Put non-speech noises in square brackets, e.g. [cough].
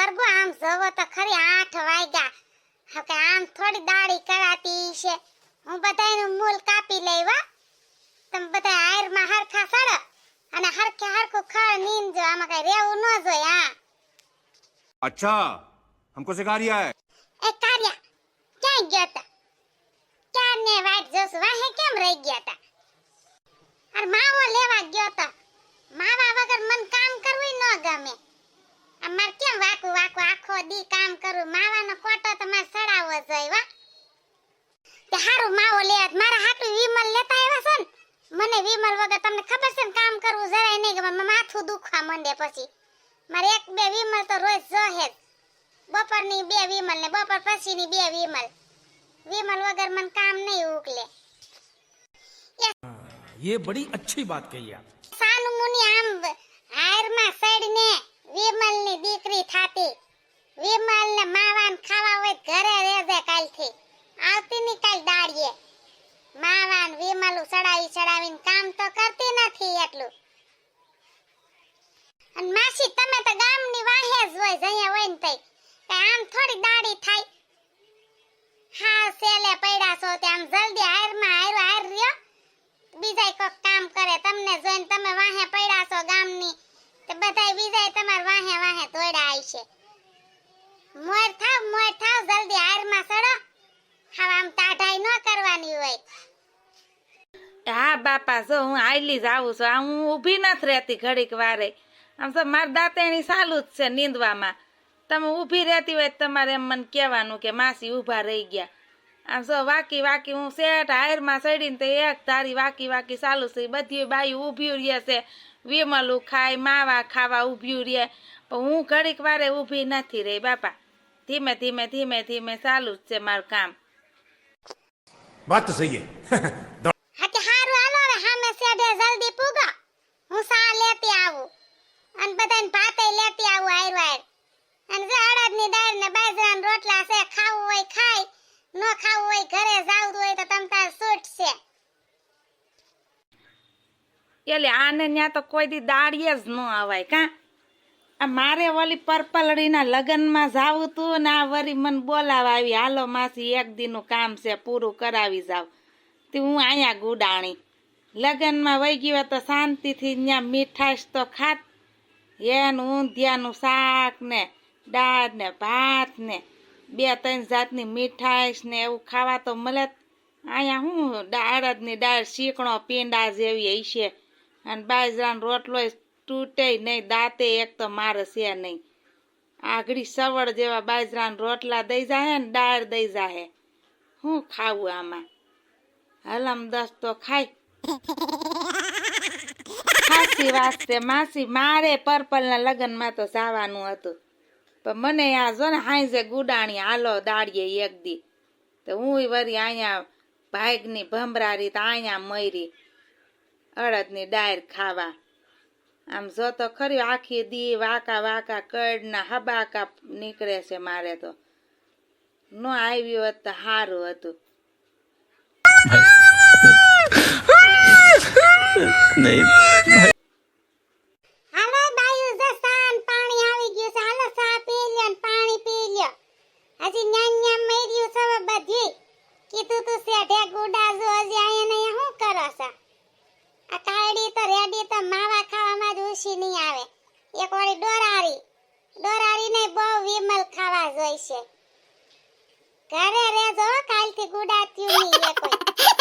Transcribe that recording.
વર્ગો આમ જોવો તો ખરી આઠ વાગ્યા હવે કે આમ થોડી દાડી કરાતી છે હું બધાયનું મૂલ કાપી લઈ વા તમે બધા હારમાં હરખા સડો અને હરખે હરખું ખળ નીંદજો આમાં કઈ રેવું ન જોઈએ હા अच्छा हमको सिखा रिया है એ કાર્યા ક્યાં ગયો તા ક્યાં ને વાટ જોસ વાહે કેમ રહી ગયા તા અરે માવો લેવા ગયો તા માવા વગર મન કામ કરવું ન ગમે આખો દી કામ કરું માવાનો કોટો તો મારે સડાવવો જોઈએ વા તે હારું માવો લે આજ. મારા હાટુ વિમલ લેતા આવ્યા છે ને મને વિમલ વગર તમને ખબર છે ને કામ કરવું જરાય નહીં ગમે મારું માથું દુખવા માંડે પછી મારે એક બે વિમલ તો રોજ જોહે જ બપોરની બે વિમલ ને બપોર પછીની બે વિમલ વિમલ વગર મને કામ નહીં ઉકલે ये बड़ी अच्छी बात कही आप કાલથી. આવતી ની દાડીએ. માવાન વિમલું ચડાવી ચડાવીને કામ તો કરતી નથી એટલું. અને માસી, તમે તો ગામની વાહે જ હોય જઅહીંયા હોય ને તઈ. આમ થોડી દાડી થાય. હા સેલે પડ્યા છો તે, આમ જલ્દી હારમાં હારો હાર રહ્યો બીજા કોક કામ કરે તમને જોઈને તમે વાહે પડ્યા છો ગામની તે બધાય બીજાય તમાર વાહે વાહે તોડ્યા આવશે મોર થાવ મોર થાવ જલ્દી હારમાં સડો હવે આમ ટાઢાઈ ન કરવાની હોય હા બાપા, જો હું આયલી જ આવું છું આ હું ઊભી નથી રહેતી ઘડીક વારે. આમ તો મારા દાંતેણી સાલું જ છે નીંદવામાં. તમે ઊભી રહેતી હોય તમારે એમ મને કહેવાનું કે માસી ઊભા રહી ગયા. આમ સો વાકી વાકી હું શેઠ હાયરમાં ચડીને તો એક તારી વાકી વાકી ચાલુ છે. બધી બાઈ ઊભી રહે છે. વિમલું ખાય, માવા ખાવા ઊભી રહે. પણ હું ઘડીક વારે ઊભી નથી રહી બાપા. ધીમે ધીમે ધીમે ધીમે ચાલુ જ છે મારું કામ. વાત સહી [laughs] ન ખાવું હોય, ઘરે જાવું હોય તો તમ તાર છૂટ એટલે આને ત્યાં તો કોઈ દી દાડીએ જ ન આવાય કા? આ મારે ઓલી પર્પલડીના લગ્નમાં જાવું તું ને આ વરી મને બોલાવા આવી, હાલો માસી, એક દીનું કામ છે, પૂરું કરાવી જાવ. તે હું અહીંયા ગુડાણી. લગ્નમાં વહી ગઈ હોય તો શાંતિથી ત્યાં મીઠાશ તો ખાત. એનું ઊંધિયાનું શાક ને, દાળ ને, ભાત ને બે ત્રણ જાતની મીઠાઈશ ને એવું ખાવા તો મળે. અહીંયા હું દાળદની દાળ શીકણો પીંડા જેવી હશે અને બાજરાનો રોટલો તૂટે નહીં દાંતે એક તો મારે છે નહીં. આગળી સવડ જેવા બાજરાના રોટલા દઈ જાહે ને દાળ દઈ જાહે. હું ખાવું આમાં? હલમ દસ તો ખાય. [laughs] ખાસી વાસ્તે માસી મારે પર્પલના લગ્નમાં તો જવાનું હતું. પણ મને આ જો ને હાંજે ગુડાણી હાલો દાડીએ એક દી. તો હું વરી અહીંયા ભાગની ભમરારી તો અહીંયા મરી અડદની ડાયર ખાવા. આમ જો તો ખરી આખી દી વાકા વાકા કડના હબાકા નીકળે છે મારે તો. ન આવ્યું હોત તો સારું હતું. હાલો ડોશી નહીં આવે. એક વાળી ડોરાળી ડોરાળી ને બહુ વિમલ ખાવા જોઈશે ઘરે રેજો કાલથી ગુડાત્યું નહીં એ કોઈ. [laughs]